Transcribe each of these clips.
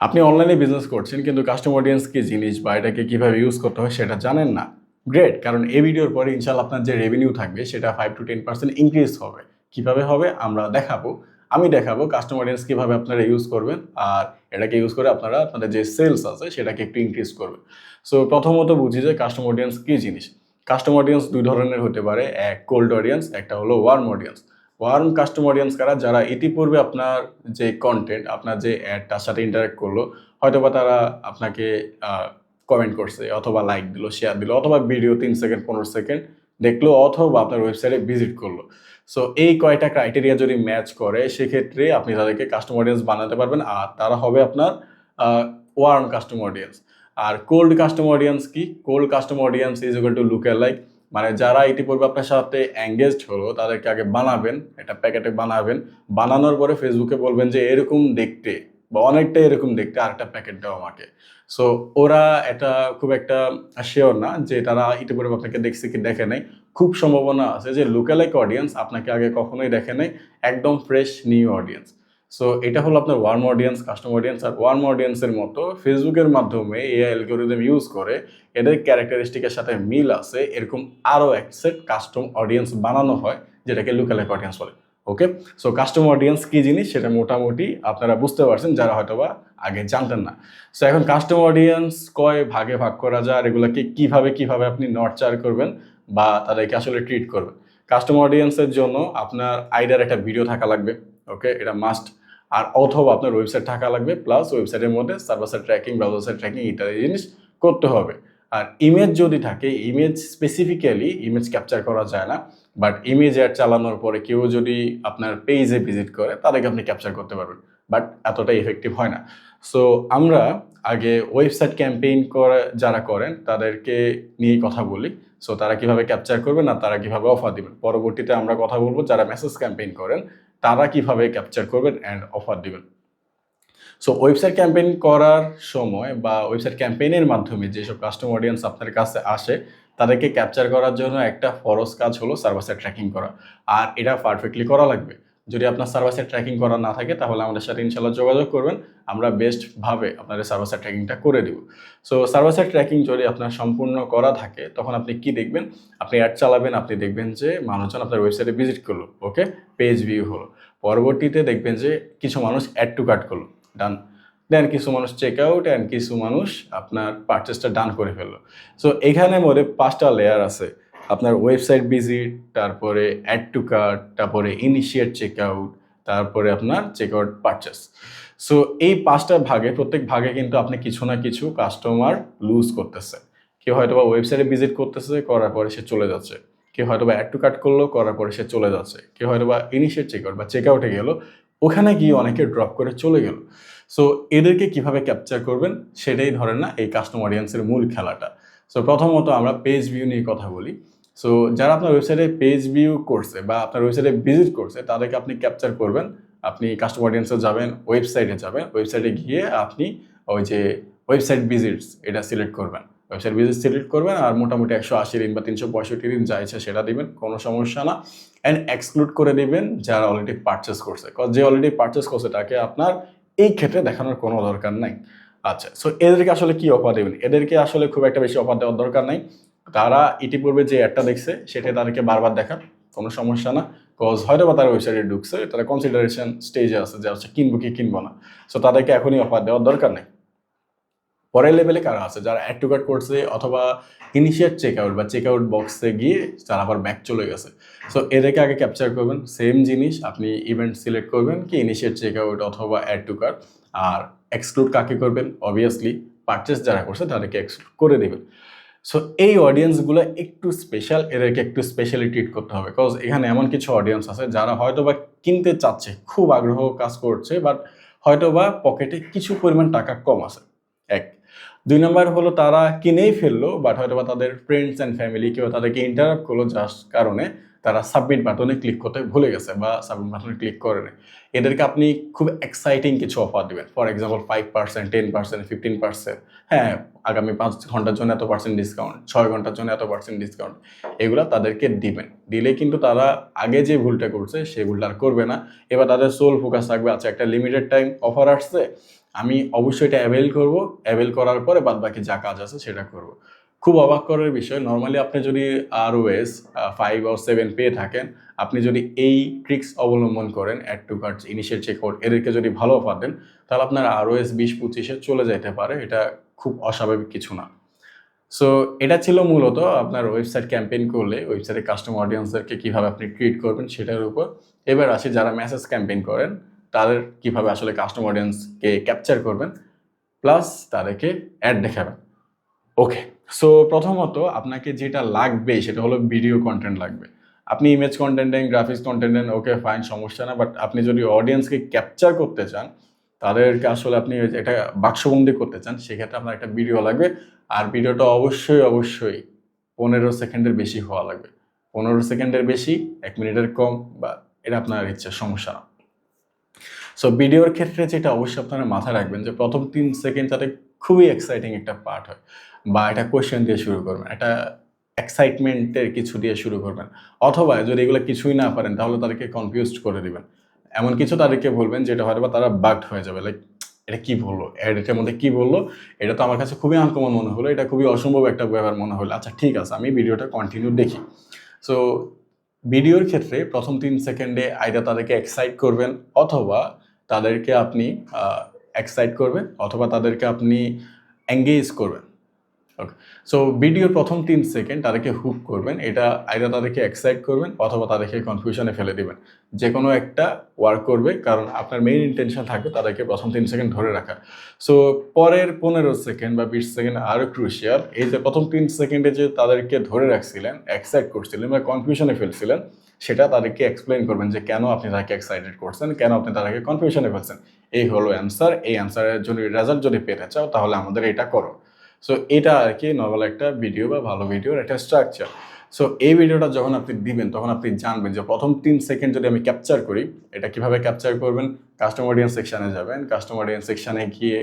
আপনি অনলাইনে বিজনেস করছেন, কিন্তু কাস্টমার অডিয়েন্স কি জিনিস বা এটাকে কীভাবে ইউজ করতে হয় সেটা জানেন না। গ্রেট কারণ এই ভিডিওর পরে ইনশাল্লাহ আপনার যে রেভিনিউ থাকবে, সেটা five to ten percent increase হবে। কীভাবে হবে, আমরা দেখাবো। আমি দেখাবো কাস্টমার অডিয়েন্স কীভাবে আপনারা ইউজ করবেন, আর এটাকে ইউজ করে আপনারা আপনাদের যে সেলস আছে, সেটাকে একটু ইনক্রিজ করবেন। সো প্রথমত বুঝি যে কাস্টমার অডিয়েন্স কী জিনিস? কাস্টমার অডিয়েন্স দুই ধরনের হতে পারে, এক কোল্ড অডিয়েন্স একটা হলো warm audience warm customer audience কারা? যারা ইতিপূর্বে আপনার যে কন্টেন্ট আপনার যে অ্যাডটার সাথে ইন্টারাক্ট করল, হয়তোবা তারা আপনাকে কমেন্ট করছে, অথবা লাইক দিল শেয়ার দিল, অথবা ভিডিও তিন সেকেন্ড পনেরো সেকেন্ড দেখল, অথবা আপনার ওয়েবসাইটে ভিজিট করল। সো এই কয়টা ক্রাইটেরিয়া যদি ম্যাচ করে, সেক্ষেত্রে আপনি তাদেরকে কাস্টমার অডিয়েন্স বানাতে পারবেন, আর তারা হবে আপনার ওয়ার্ম কাস্টমার অডিয়েন্স আর কোল্ড কাস্টমার অডিয়েন্স কি? Cold customer audience is equal to look like মানে যারা ইতিপূর্বে আপনার সাথে এঙ্গেজড হলো, তাদেরকে আগে বানাবেন, একটা প্যাকেটে বানাবেন। বানানোর পরে ফেসবুকে বলবেন যে, এরকম দেখতে বা অনেকটা এরকম দেখতে আরেকটা প্যাকেট দাও আমাকে। সো ওরা এটা খুব একটা শিওর না যে তারা ইতিপূর্বে আপনাকে দেখছে কি দেখে নেই। খুব সম্ভাবনা আছে যে লুকালাইক অডিয়েন্স আপনাকে আগে কখনোই দেখে নাই। একদম ফ্রেশ নিউ অডিয়েন্স সো এটা হলো আপনার ওয়ার্ম অডিয়েন্স কাস্টমার অডিয়েন্স আর ওয়ার্ম অডিয়েন্সের মতো ফেসবুকের মাধ্যমে এ অ্যালগোরিদম ইউজ করে এদের ক্যারেক্টারিস্টিকের সাথে মিল আছে, এরকম আরও এক সেট কাস্টম অডিয়েন্স বানানো হয়, যেটাকে লুকালাইক অডিয়েন্স বলে। ওকে সো কাস্টমার অডিয়েন্স কী জিনিস? সেটা মোটামুটি আপনারা বুঝতে পারছেন, যারা হয়তোবা আগে জানতেন না। সো এখন কাস্টমার অডিয়েন্স কয় ভাগে ভাগ করা যায়, আর এগুলোকে কীভাবে কীভাবে আপনি নর্চার করবেন বা তাদেরকে আসলে ট্রিট করবেন? কাস্টমার অডিয়েন্সের জন্য আপনার আইডার একটা ভিডিও থাকা লাগবে। ওকে এটা মাস্ট আর অথবা আপনার ওয়েবসাইট থাকা লাগবে প্লাস ওয়েবসাইটের মধ্যে সার্ভাসার ট্র্যাকিং ব্রাউজার ট্র্যাকিং ইত্যাদি জিনিস করতে হবে। আর ইমেজ যদি থাকে ইমেজ স্পেসিফিক্যালি ইমেজ ক্যাপচার করা যায় না বাট ইমেজ অ্যাড চালানোর পরে কেউ যদি আপনার পেজে ভিজিট করে, তাদেরকে আপনি ক্যাপচার করতে পারবেন বাট এতটা ইফেক্টিভ হয় না। সো আমরা আগে ওয়েবসাইট ক্যাম্পেইন করে, যারা করেন, তাদেরকে নিয়ে কথা বলি। সো তারা কীভাবে ক্যাপচার করবেন আর তারা কীভাবে অফার দিবেন? পরবর্তীতে আমরা কথা বলব যারা মেসেজ ক্যাম্পেইন করেন তারা কীভাবে ক্যাপচার করবেন অ্যান্ড অফার দেবেন। সো ওয়েবসাইট ক্যাম্পেইন করার সময় বা ওয়েবসাইট ক্যাম্পেইনের মাধ্যমে যেসব কাস্টমার অডিয়েন্স আপনার কাছে আসে, তাদেরকে ক্যাপচার করার জন্য একটা ফরস কাজ হলো সার্ভার ট্র্যাকিং করা। আর এটা পারফেক্টলি করা লাগবে। যদি আপনার সার্ভার সাইড ট্র্যাকিং করা না থাকে, তাহলে আমাদের সাথে ইনশাল্লাহ যোগাযোগ করবেন। আমরা বেস্টভাবে আপনাদের সার্ভার সাইড ট্র্যাকিংটা করে দিব। সো সার্ভার সাইড ট্র্যাকিং যদি আপনার সম্পূর্ণ করা থাকে, তখন আপনি কি দেখবেন? আপনি অ্যাড চালাবেন, আপনি দেখবেন যে মানুষজন আপনার ওয়েবসাইটে ভিজিট করল ওকে পেজ ভিউ হলো। পরবর্তীতে দেখবেন যে কিছু মানুষ অ্যাড টু কাট করল। ডান দেন কিছু মানুষ চেক আউট অ্যান্ড কিছু মানুষ আপনার পারচেসটা ডান করে ফেলল। সো এখানের মধ্যে পাঁচটা লেয়ার আছে। আপনার ওয়েবসাইট ভিজিট তারপরে অ্যাড টু কার্ট তারপরে ইনিশিয়েট চেক আউট তারপরে আপনার চেক আউট পারচেস সো এই পাঁচটা ভাগে, প্রত্যেক ভাগে কিন্তু আপনি কিছু না কিছু কাস্টমার লুজ করতেছে। কেউ হয়তো বা ওয়েবসাইটে ভিজিট করতেছে, করার পরে সে চলে যাচ্ছে। কেউ হয়তো বা অ্যাড টু কার্ট করল, করার পরে সে চলে যাচ্ছে। কেউ হয়তো বা ইনিশিয়েট চেক আউট বা চেক আউটে গেলো, ওখানে গিয়ে অনেকে ড্রপ করে চলে গেল। সো এদেরকে কীভাবে ক্যাপচার করবেন, সেটাই ধরেন না, এই কাস্টমার অডিয়েন্সের মূল খেলাটা। সো প্রথমত আমরা পেজ ভিউ নিয়ে কথা বলি। সো যারা আপনার ওয়েবসাইটে পেজ ভিউ করছে বা আপনার ওয়েবসাইটে ভিজিট করছে, তাদেরকে আপনি ক্যাপচার করবেন। আপনি কাস্টমার অডিয়েন্সে যাবেন ওয়েবসাইটে যাবেন ওয়েবসাইটে গিয়ে আপনি ওই যে ওয়েবসাইট ভিজিটস এটা সিলেক্ট করবেন। ওয়েবসাইট ভিজিট সিলেক্ট করবেন আর মোটামুটি একশো আশি দিন বা তিনশো পঁয়ষট্টি দিন যা ইচ্ছা সেটা দিবেন, কোনো সমস্যা না। অ্যান্ড এক্সক্লুড করে দিবেন যারা অলরেডি পারচেস করছে। Cause যে অলরেডি পারচেস করছে তাকে আপনার এই ক্ষেত্রে দেখানোর কোনো দরকার নাই। আচ্ছা সো এদেরকে আসলে কি অফার দেবেন? এদেরকে আসলে খুব একটা বেশি অফার দেওয়ার দরকার নাই। তারা ইতিপূর্বে যে অ্যাডটা দেখছে, সেটা তাদেরকে বারবার দেখান কোনো সমস্যা না। কজ হয়তো বা তারা ওয়েবসাইটে ঢুকছে, তারা কনসিডারেশন স্টেজে আছে যে হচ্ছে কিনবো কি কিনবো না। সো তাদেরকে এখনই অফার দেওয়ার দরকার নেই। পরের লেভেলে কারা আছে? যারা অ্যাড টু কার্ট করছে অথবা ইনিশিয়েট চেক আউট বা চেক আউট বক্সে গিয়ে তারা আবার ব্যাক চলে গেছে। সো এদেরকে আগে ক্যাপচার করবেন। সেম জিনিস আপনি ইভেন্ট সিলেক্ট করবেন কি ইনিশিয়েট চেক আউট অথবা অ্যাড টু কার্ট আর এক্সক্লুড কাকে করবেন? অবভিয়াসলি পারচেস যারা করছে তাদেরকে এক্সক্লুড করে দেবেন। সো এই অডিয়েন্সগুলো একটু স্পেশাল এদেরকে একটু স্পেশালি ট্রিট করতে হবে। বিকজ এখানে এমন কিছু অডিয়েন্স আছে যারা হয়তো বা কিনতে চাচ্ছে, খুব আগ্রহ কাজ করছে বাট হয়তো বা পকেটে কিছু পরিমাণ টাকা কম আছে। এক দুই নম্বর হলো তারা কিনেই ফেলল বাট হয়তো বা তাদের ফ্রেন্ডস অ্যান্ড ফ্যামিলি কেউ তাদেরকে ইন্টারাপ্ট করল যার কারণে তারা সাবমিট বাটনে ক্লিক করতে ভুলে গেছে বা সাবমিট বাটনে ক্লিক করে এদেরকে আপনি খুব এক্সাইটিং কিছু অফার দিবেন। For example five percent ten percent fifteen percent হ্যাঁ আগামী পাঁচ ঘণ্টার জন্য এত পার্সেন্ট ডিসকাউন্ট ছয় ঘণ্টার জন্য এত পার্সেন্ট ডিসকাউন্ট এগুলো তাদেরকে দিবেন। দিলে কিন্তু তারা আগে যে ভুলটা করছে, সেই ভুলটা আর করবে না। এবার তাদের সোল ফোকাস থাকবে আচ্ছা একটা লিমিটেড টাইম অফার আসছে আমি অবশ্যই এটা অ্যাভেল করব। অ্যাভেল করার পরে বাদ বাকি যা কাজ আছে সেটা করব। খুব অবাক করার বিষয় নর্মালি আপনি যদি আর ওএস ফাইভ আর সেভেন পেয়ে থাকেন, আপনি যদি এই ট্রিক্স অবলম্বন করেন add to cards initial check out এদেরকে যদি ভালো অফার দেন, তাহলে আপনার আর ওএস বিশ পঁচিশে চলে যেতে পারে। এটা খুব অস্বাভাবিক কিছু না। সো এটা ছিল মূলত আপনার ওয়েবসাইট ক্যাম্পেইন করলে ওয়েবসাইটে কাস্টমার অডিয়েন্সদেরকে কীভাবে আপনি ট্রিট করবেন সেটার উপর। এবার আসি যারা মেসেজ ক্যাম্পেইন করেন তাদের কীভাবে আসলে কাস্টমার অডিয়েন্সকে ক্যাপচার করবেন প্লাস তাদেরকে অ্যাড দেখাবেন। ওকে সো প্রথমত আপনাকে যেটা লাগবে সেটা হলো ভিডিও কন্টেন্ট লাগবে। আপনি ইমেজ কন্টেন্ট দেন গ্রাফিক্স কন্টেন্ট দেন ওকে ফাইন সমস্যা না বাট আপনি যদি অডিয়েন্সকে ক্যাপচার করতে চান, তাদেরকে আসলে আপনি এটা বাক্সবন্দি করতে চান, সেক্ষেত্রে আপনার একটা ভিডিও লাগবে। আর ভিডিওটা অবশ্যই অবশ্যই পনেরো সেকেন্ডের বেশি হওয়া লাগবে। পনেরো সেকেন্ডের বেশি, এক মিনিটের কম, বা এটা আপনার ইচ্ছে, সমস্যা না। সো ভিডিওর ক্ষেত্রে যেটা অবশ্যই আপনারা মাথায় রাখবেন যে প্রথম তিন সেকেন্ড যাতে খুবই এক্সাইটিং একটা পার্ট হয় বা একটা কোয়েশ্চেন দিয়ে শুরু করবেন একটা এক্সাইটমেন্টের কিছু দিয়ে শুরু করবেন। অথবা যদি এগুলো কিছুই না পারেন তাহলে তাদেরকে কনফিউজড করে দিবেন। এমন কিছু তাদেরকে বলবেন যেটা হয়তো বা তারা বাগড হয়ে যাবে লাইক এটা কি বলল? এডিটের মধ্যে কি বলল? এটা তো আমার কাছে খুবই আনকমন মনে হলো, এটা খুবই অসম্ভব একটা ব্যাপার মনে হলো। আচ্ছা ঠিক আছে, আমি ভিডিওটা কন্টিনিউ দেখি। সো ভিডিওর ক্ষেত্রে প্রথম তিন সেকেন্ডে আইডা তাদেরকে এক্সাইট করবেন অথবা তাদেরকে আপনি এক্সাইট করবেন অথবা তাদেরকে আপনি এঙ্গেজ করবেন। ওকে সো ভিডিওর প্রথম তিন সেকেন্ড তাদেরকে হুক করবেন। এটা আইডা তাদেরকে এক্সাইট করবেন অথবা তাদেরকে কনফিউশনে ফেলে দিবেন। যে কোনো একটা ওয়ার্ক করবে, কারণ আপনার মেইন ইন্টেনশন থাকবে তাদেরকে প্রথম তিন সেকেন্ড ধরে রাখা সো পরের পনেরো সেকেন্ড বা বিশ সেকেন্ড আরও ক্রুশিয়াল এই যে প্রথম তিন সেকেন্ডে যে তাদেরকে ধরে রাখছিলেন এক্সাইট করছিলেন বা কনফিউশনে ফেলছিলেন, সেটা তাদেরকে এক্সপ্লেন করবেন যে কেন আপনি তাকে এক্সাইটেড করছেন, কেন আপনি তাদেরকে কনফিউশনে ফেলছেন। এই হলো অ্যান্সার এই অ্যান্সারের জন্য রেজাল্ট যদি পেতে চাও, তাহলে আমাদের এটা করো। সো এটা আর কি নর্মাল একটা ভিডিও বা ভালো ভিডিওর একটা স্ট্রাকচার সো এই ভিডিওটা যখন আপনি দিবেন, তখন আপনি জানবেন যে প্রথম তিন সেকেন্ড যদি আমি ক্যাপচার করি, এটা কীভাবে ক্যাপচার করবেন? কাস্টমার অডিয়েন্স সেকশানে যাবেন। কাস্টমার অডিয়েন্স সেকশানে গিয়ে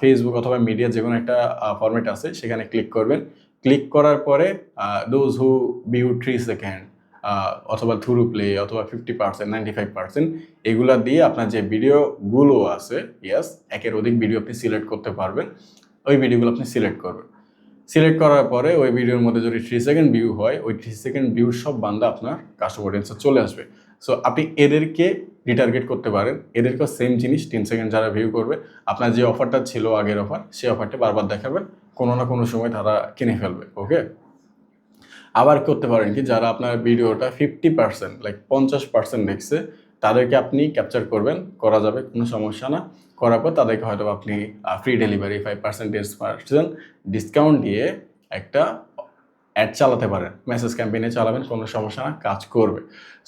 ফেসবুক অথবা মিডিয়া যে কোনো একটা ফরম্যাট আছে, সেখানে ক্লিক করবেন। ক্লিক করার পরে those who view three second অথবা থ্রু প্লে অথবা fifty percent ninety five percent এগুলা দিয়ে আপনার যে ভিডিওগুলো আছে ইয়াস একের অধিক ভিডিও আপনি সিলেক্ট করতে পারবেন। ওই ভিডিওগুলো আপনি সিলেক্ট করবেন। সিলেক্ট করার পরে ওই ভিডিওর মধ্যে যদি থ্রি সেকেন্ড ভিউ হয়, ওই থ্রি সেকেন্ড ভিউ সব বান্দা আপনার কাস্টমার অডিয়েন্সে চলে আসবে। সো আপনি এদেরকে রিটার্গেট করতে পারেন। এদেরকেও সেম জিনিস তিন সেকেন্ড যারা ভিউ করবে, আপনার যে অফারটা ছিল আগের অফার সেই অফারটা বারবার দেখাবেন। কোনো না কোনো সময় তারা কিনে ফেলবে ওকে আবার করতে পারেন কি, যারা আপনার ভিডিওটা ফিফটি পার্সেন্ট লাইক পঞ্চাশ পার্সেন্ট দেখছে তাদেরকে আপনি ক্যাপচার করবেন, করা যাবে, কোনো সমস্যা না। করার পর তাদেরকে হয়তো আপনি free delivery five percentage percent discount দিয়ে একটা অ্যাড চালাতে পারেন। মেসেজ ক্যাম্পেইনে চালাবেন, কোনো সমস্যা না, কাজ করবে।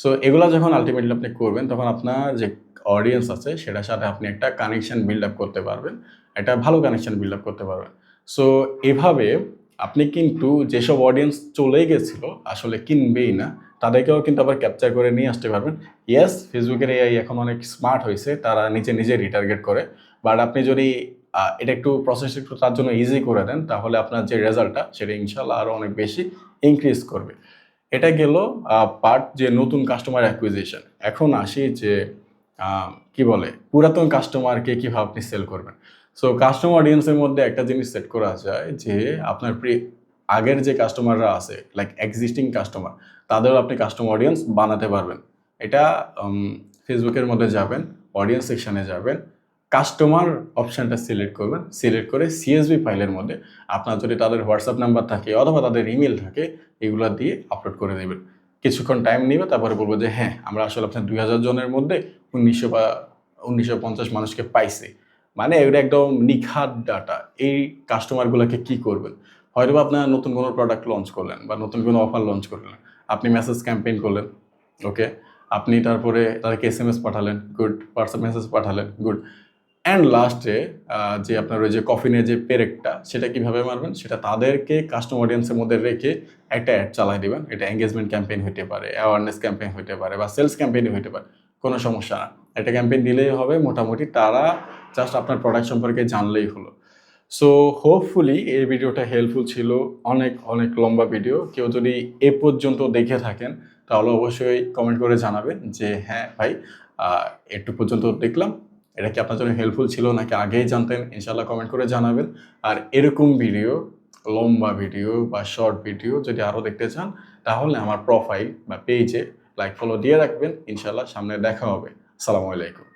সো এগুলো যখন আলটিমেটলি আপনি করবেন, তখন আপনার যে অডিয়েন্স আছে, সেটার সাথে আপনি একটা কানেকশন বিল্ড আপ করতে পারবেন, একটা ভালো কানেকশন বিল্ড আপ করতে পারবেন। সো এভাবে আপনি কিন্তু যেসব অডিয়েন্স চলে গেছিল, আসলে কিনবেই না, তাদেরকেও কিন্তু আবার ক্যাপচার করে নিয়ে আসতে পারবেন। ইয়েস ফেসবুকের এআই এখন অনেক স্মার্ট হয়েছে, তারা নিজে নিজে রিটার্গেট করে। বাট আপনি যদি এটা একটু প্রসেস একটু তার জন্য ইজি করে দেন, তাহলে আপনার যে রেজাল্টটা সেটা ইনশাল্লাহ আরও অনেক বেশি ইনক্রিজ করবে। এটা গেল পার্ট যে নতুন কাস্টমার অ্যাকুইজিশন এখন আসি যে কি বলে, পুরাতন কাস্টমারকে কীভাবে আপনি সেল করবেন। সো কাস্টমার অডিয়েন্সের মধ্যে একটা জিনিস সেট করা যায় যে আপনার প্রি আগের যে কাস্টমাররা আছে লাইক এক্সিস্টিং কাস্টমার তাদেরও আপনি কাস্টমার অডিয়েন্স বানাতে পারবেন। এটা ফেসবুকের মধ্যে যাবেন অডিয়েন্স সেকশনে যাবেন কাস্টমার অপশানটা সিলেক্ট করবেন সিলেক্ট করে সিএসবি ফাইলের মধ্যে আপনার যদি তাদের হোয়াটসঅ্যাপ নাম্বার থাকে অথবা তাদের ইমেল থাকে, এগুলো দিয়ে আপলোড করে দেবেন কিছুক্ষণ টাইম নেবে, তারপরে বলব যে হ্যাঁ আমরা আসলে আপনার দুই হাজার জনের মধ্যে উনিশশো বা, উনিশশো পঞ্চাশ মানুষকে পাইছি। মানে এটা একদম নিখাত ডাটা এই কাস্টমারগুলোকে কি করবেন? হয়তো আপনার নতুন কোনো প্রোডাক্ট লঞ্চ করলেন বা নতুন কোনো অফার লঞ্চ করলেন। আপনি মেসেজ ক্যাম্পেইন করলেন ওকে আপনি তারপরে তাদেরকে এস এম এস পাঠালেন গুড হোয়াটসঅ্যাপ মেসেজ পাঠালেন গুড অ্যান্ড লাস্টে যে আপনার ওই যে কফিনের যে পেরেকটা, সেটা কীভাবে মারবেন? সেটা তাদেরকে কাস্টমার অডিয়েন্সের মধ্যে রেখে একটা অ্যাড চালাই দিবেন। এটা এঙ্গেজমেন্ট ক্যাম্পেইন হতে পারে অ্যাওয়ারনেস ক্যাম্পেইন হতে পারে বা সেলস ক্যাম্পেইন হতে পারে, কোনো সমস্যা না। একটা ক্যাম্পেইন দিলেই হবে। মোটামুটি তারা জাস্ট আপনার প্রোডাক্ট সম্পর্কে জানলেই হলো। সো হোপফুলি এই ভিডিওটা হেল্পফুল ছিল। অনেক অনেক লম্বা ভিডিও কেউ যদি এ পর্যন্ত দেখে থাকেন, তাহলে অবশ্যই কমেন্ট করে জানাবেন যে হ্যাঁ ভাই একটু পর্যন্ত দেখলাম। এটা কি আপনার জন্য হেল্পফুল ছিল নাকি আগেই জানতেন? ইনশাল্লাহ কমেন্ট করে জানাবেন। আর এরকম ভিডিও লম্বা ভিডিও বা শর্ট ভিডিও যদি আরও দেখতে চান, তাহলে আমার প্রোফাইল বা পেজে লাইক ফলো দিয়ে রাখবেন। ইনশাল্লাহ সামনে দেখা হবে। Salam alaikum.